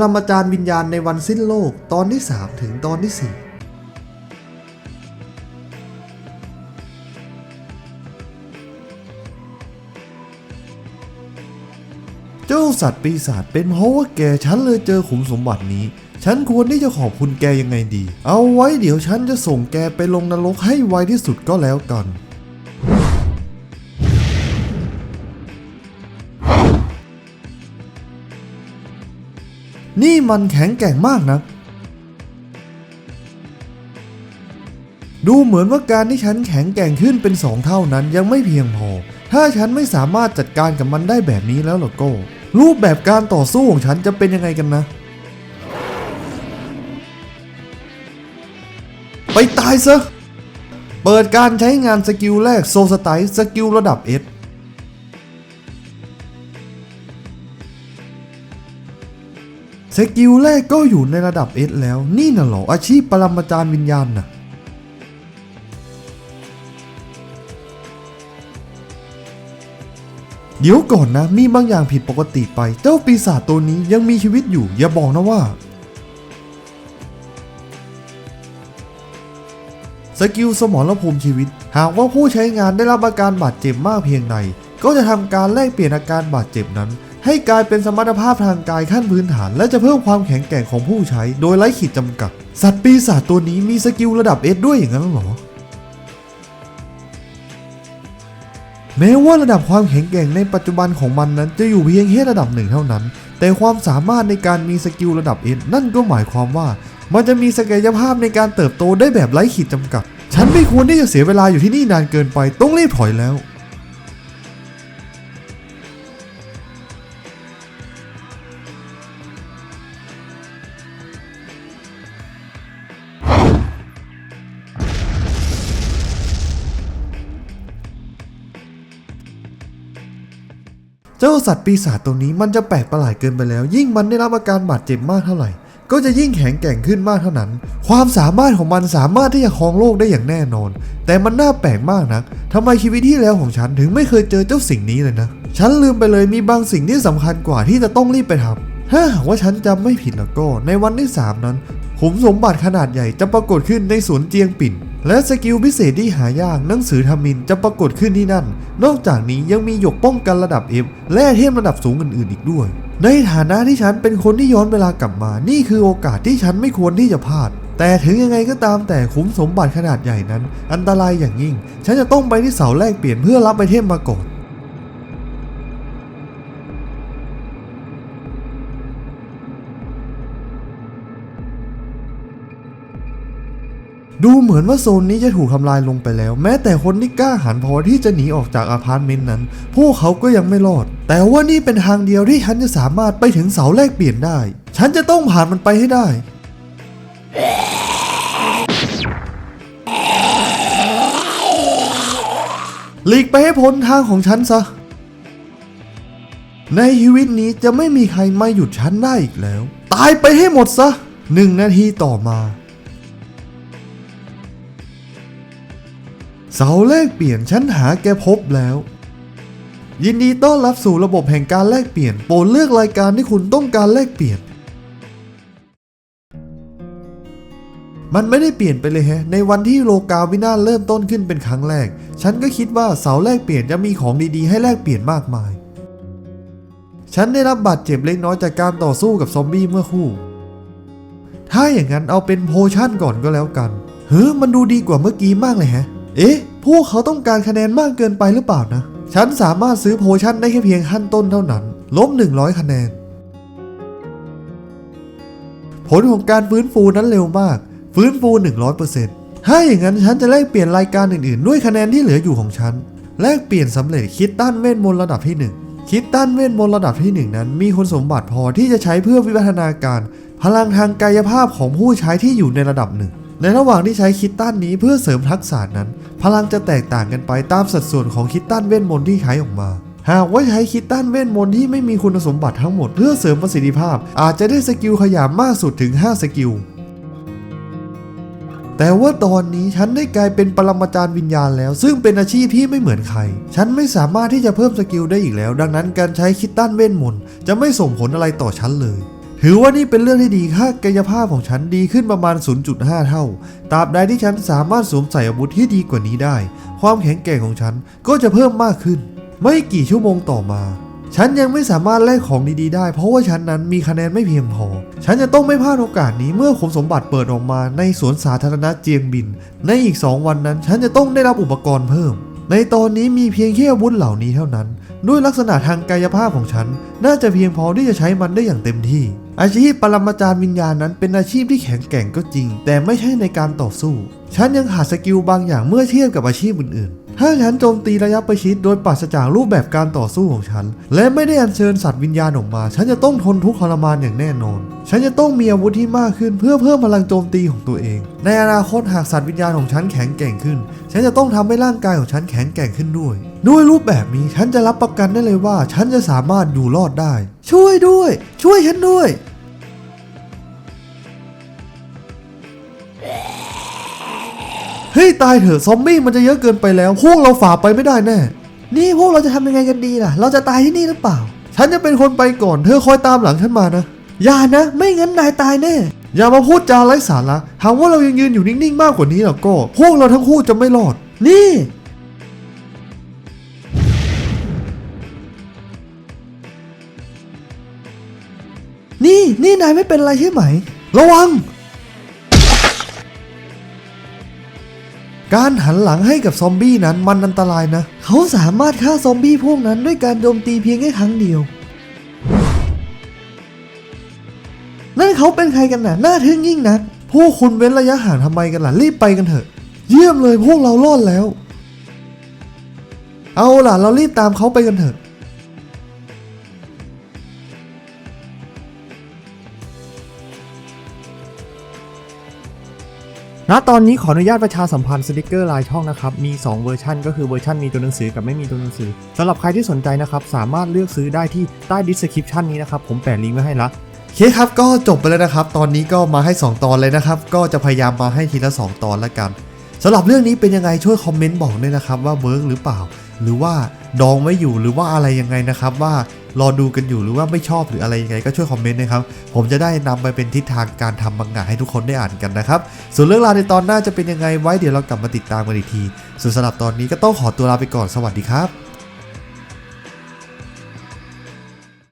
รมาจารย์วิญญาณในวันสิ้นโลกตอนที่ 3 ถึงตอนที่4เจ้าสัตว์ปีศาจเป็นเพราะว่าแกฉันเลยเจอขุมสมบัตินี้ ฉันควรที่จะขอบคุณแกยังไงดี เอาไว้เดี๋ยวฉันจะส่งแกไปลงนรกให้ไวที่สุดก็แล้วกัน นี่มันแข็งแกร่งมากนะ ดูเหมือนว่าการที่ฉันแข็งแกร่งขึ้นเป็นสองเท่านั้นยังไม่เพียงพอ ถ้าฉันไม่สามารถจัดการกับมันได้แบบนี้แล้วล่ะก็ รูปแบบการต่อสู้ของฉันจะเป็นยังไงกันนะ ไปตายซะ เปิดการใช้งานสกิลแรกโซสไตสกิลระดับ S สกิลแรกก็อยู่ในระดับ S แล้ว นี่น่ะเหรออาชีพปรมาจารย์วิญญาณน่ะเดี๋ยวก่อนนะ มีบางอย่างผิดปกติไป เจ้าปีศาจตัวนี้ยังมีชีวิตอยู่ อย่าบอกนะว่า สกิลสมรภูมิชีวิต หากว่าผู้ใช้งานได้รับอาการบาดเจ็บมากเพียงใดก็จะทำการแลกเปลี่ยนอาการบาดเจ็บนั้น ให้กลายเป็นสมรรถภาพทางกายขั้นพื้นฐาน และจะเพิ่มความแข็งแกร่งของผู้ใช้ โดยไร้ขีดจำกัด สัตว์ปีศาจตัวนี้มีสกิลระดับ S ด้วยอย่างนั้นหรอ แม้ว่าระดับความแข็งแกร่งในปัจจุบันของมันนั้นจะอยู่เพียงแค่ระดับหนึ่งเท่านั้น แต่ความสามารถในการมีสกิลระดับ S นั่นก็หมายความว่า มันจะมีศักยภาพในการเติบโตได้แบบไร้ขีดจำกัด ฉันไม่ควรที่จะเสียเวลาอยู่ที่นี่นานเกินไป ต้องรีบถอยแล้ว เจ้าสัตว์ปีศาจตัวนี้มันจะแปลกประหลาดเกินไปแล้ว ยิ่งมันได้รับอาการบาดเจ็บมากเท่าไหร่ ก็จะยิ่งแข็งแกร่งขึ้นมากเท่านั้น ความสามารถของมันสามารถที่จะครองโลกได้อย่างแน่นอน แต่มันน่าแปลกมากนักทำไมชีวิตที่แล้วของฉันถึงไม่เคยเจอเจ้าสิ่งนี้เลยนะ ฉันลืมไปเลยมีบางสิ่งที่สำคัญกว่าที่จะต้องรีบไปทำถ้าหากว่าฉันจำไม่ผิดแล้วก็ ในวันที่3นั้นขุมสมบัติขนาดใหญ่จะปรากฏขึ้นในสวนเจียงปิ่น และสกิลพิเศษที่หายากหนังสือทามินจะปรากฏขึ้นที่นั่น นอกจากนี้ยังมีหยกป้องกันระดับเอฟและเทมระดับสูงอื่นๆอีกด้วย ในฐานะที่ฉันเป็นคนที่ย้อนเวลากลับมา นี่คือโอกาสที่ฉันไม่ควรที่จะพลาด แต่ถึงยังไงก็ตามแต่คุ้มสมบัติขนาดใหญ่นั้น อันตรายอย่างยิ่ง ฉันจะต้องไปที่เสาแลกเปลี่ยนเพื่อรับไอเทมมาก่อน ดูเหมือนว่าโซนนี้จะถูกทำลายลงไปแล้ว แม้แต่คนที่กล้าหาญพอที่จะหนีออกจากอพาร์ตเมนต์นั้น พวกเขาก็ยังไม่รอด แต่ว่านี่เป็นทางเดียวที่ฉันจะสามารถไปถึงเสาแลกเปลี่ยนได้ ฉันจะต้องผ่านมันไปให้ได้หลีกไปให้พ้นทางของฉันซะ ในชีวิตนี้จะไม่มีใครมาหยุดฉันได้อีกแล้ว ตายไปให้หมดซะหนึ่งนาทีต่อมา สาแลกเปลี่ยนฉันหาแกพบแล้ว ยินดีต้อนรับสู่ระบบแห่งการแลกเปลี่ยน โปรดเลือกรายการที่คุณต้องการแลกเปลี่ยน มันไม่ได้เปลี่ยนไปเลยแฮะ ในวันที่โลกาวินาเริ่มต้นขึ้นเป็นครั้งแรก ฉันก็คิดว่าเสาแลกเปลี่ยนจะมีของดีๆ ให้แลกเปลี่ยนมากมาย ฉันได้รับบาดเจ็บเล็กน้อยจากการต่อสู้กับซอมบี้เมื่อคู่ ถ้าอย่างนั้นเอาเป็นโพชั่นก่อนก็แล้วกัน เฮ้ยมันดูดีกว่าเมื่อกี้มากเลยแฮะ เอ๊ะ พวกเขาต้องการคะแนนมากเกินไปหรือเปล่านะ ฉันสามารถซื้อโพชั่นได้แค่เพียงขั้นต้นเท่านั้นลบ100 คะแนน ผลของการฟื้นฟูนั้นเร็วมาก ฟื้นฟู 100%ถ้าอย่างนั้นฉันจะแลกเปลี่ยนรายการอื่นๆ ด้วยคะแนนที่เหลืออยู่ของฉัน แลกเปลี่ยนสำเร็จคิดต้านเวทมนต์ระดับที่ 1 คิดต้านเวทมนต์ระดับที่ 1 นั้น มีคุณสมบัติพอที่จะใช้เพื่อวิวัฒนาการ พลังทางกายภาพของผู้ใช้ที่อยู่ในระดับหนึ่ง ในระหว่างที่ใช้คิดตันนี้เพื่อเสริมทักษะนั้น พลังจะแตกต่างกันไปตามสัดส่วนของคิดตันเวทมนต์ที่ใช้ออกมา หากว่าใช้คิดตันเวทมนต์ที่ไม่มีคุณสมบัติทั้งหมดเพื่อเสริมประสิทธิภาพ อาจจะได้สกิลขยามมากสุดถึง 5 สกิล แต่ว่าตอนนี้ฉันได้กลายเป็นปรมาจารย์วิญญาณแล้ว ซึ่งเป็นอาชีพที่ไม่เหมือนใคร ฉันไม่สามารถที่จะเพิ่มสกิลได้อีกแล้ว ดังนั้นการใช้คิดตันเวทมนต์จะไม่ส่งผลอะไรต่อฉันเลย ถือว่านี่เป็นเรื่องที่ดีค่ากายภาพของฉันดีขึ้นประมาณ 0.5 เท่า ตราบใดที่ฉันสามารถสวมใส่อาวุธที่ดีกว่านี้ได้ ความแข็งแกร่งของฉันก็จะเพิ่มมากขึ้น ไม่กี่ชั่วโมงต่อมา ฉันยังไม่สามารถแลกของดีๆได้ เพราะว่าฉันนั้นมีคะแนนไม่เพียงพอ ฉันจะต้องไม่พลาดโอกาสนี้เมื่อขุมสมบัติเปิดออกมาในสวนสาธารณะเจียงบิน ในอีก 2 วันนั้น ฉันจะต้องได้รับอุปกรณ์เพิ่ม ในตอนนี้มีเพียงแค่อาวุธเหล่านี้เท่านั้น ด้วยลักษณะทางกายภาพของฉัน น่าจะเพียงพอที่จะใช้มันได้อย่างเต็มที่ อาชีพปรมาจารย์วิญญาณนั้นเป็นอาชีพที่แข็งแกร่งก็จริง แต่ไม่ใช่ในการต่อสู้ ฉันยังขาดสกิลบางอย่างเมื่อเทียบกับอาชีพอื่นๆ ถ้าฉันโจมตีระยะประชิดโดยปราศจากรูปแบบการต่อสู้ของฉัน และไม่ได้อัญเชิญสัตว์วิญญาณออกมา ฉันจะต้องทนทุกข์ทรมานอย่างแน่นอน ฉันจะต้องมีอาวุธที่มากขึ้นเพื่อเพิ่มพลังโจมตีของตัวเอง ในอนาคตหากสัตว์วิญญาณของฉันแข็งแกร่งขึ้น ฉันจะต้องทำให้ร่างกายของฉันแข็งแกร่งขึ้นด้วย ด้วยรูปแบบนี้ฉันจะรับประกันได้เลยว่า ฉันจะสามารถอยู่รอดได้ ช่วยด้วย ช่วยฉันด้วย เฮ้ยตายเถอะซอมบี้มันจะเยอะเกินไปแล้ว พวกเราฝ่าไปไม่ได้แน่ นี่พวกเราจะทำยังไงกันดีล่ะ เราจะตายที่นี่หรือเปล่า ฉันจะเป็นคนไปก่อน เธอคอยตามหลังฉันมานะ อย่านะ ไม่งั้นนายตายแน่ อย่ามาพูดจาไร้สาระหากว่าเรายังยืนอยู่นิ่งๆ มากกว่านี้แล้วก็ พวกเราทั้งคู่จะไม่รอด นี่นี่ นี่นายไม่เป็นไรใช่ไหม ระวัง การหันหลังให้กับซอมบี้นั้นมันอันตรายนะ เขาสามารถฆ่าซอมบี้พวกนั้นด้วยการโจมตีเพียงแค่ครั้งเดียว นั่นเขาเป็นใครกันน่ะ น่าทึ่งยิ่งนัก พวกคุณเว้นระยะห่างทำไมกันล่ะ รีบไปกันเถอะ เยี่ยมเลยพวกเรารอดแล้ว เอาล่ะ เรารีบตามเขาไปกันเถอะ ณตอนนี้ขออนุญาตประชาสัมพันธ์สติกเกอร์ลายช่องนะครับ มี 2 เวอร์ชันก็คือเวอร์ชันมีตัวหนังสือกับไม่มีตัวหนังสือสำหรับใครที่สนใจนะครับ สามารถเลือกซื้อได้ที่ใต้ดีสคริปชันนี้นะครับ ผมแปะลิงก์ไว้ให้ละโอเคครับก็จบไปแล้วนะครับ ตอนนี้ก็มาให้ 2 ตอนเลยนะครับ ก็จะพยายามมาให้ทีละ 2 ตอนละกันสำหรับเรื่องนี้เป็นยังไงช่วยคอมเมนต์บอกด้วยนะครับว่าเวิร์กหรือเปล่า หรือว่าดองไว้อยู่หรือว่าอะไรยังไงนะครับว่า รอดูกันอยู่หรือว่าไม่ชอบหรืออะไรยังไงก็ช่วยคอมเมนต์นะครับ ผมจะได้นำไปเป็นทิศทางการทำมังงะให้ทุกคนได้อ่านกันนะครับ ส่วนเรื่องราวในตอนหน้าจะเป็นยังไงไว้เดี๋ยวเรากลับมาติดตามกันอีกที ส่วนสำหรับตอนนี้ก็ต้องขอตัวลาไปก่อนสวัสดีครับ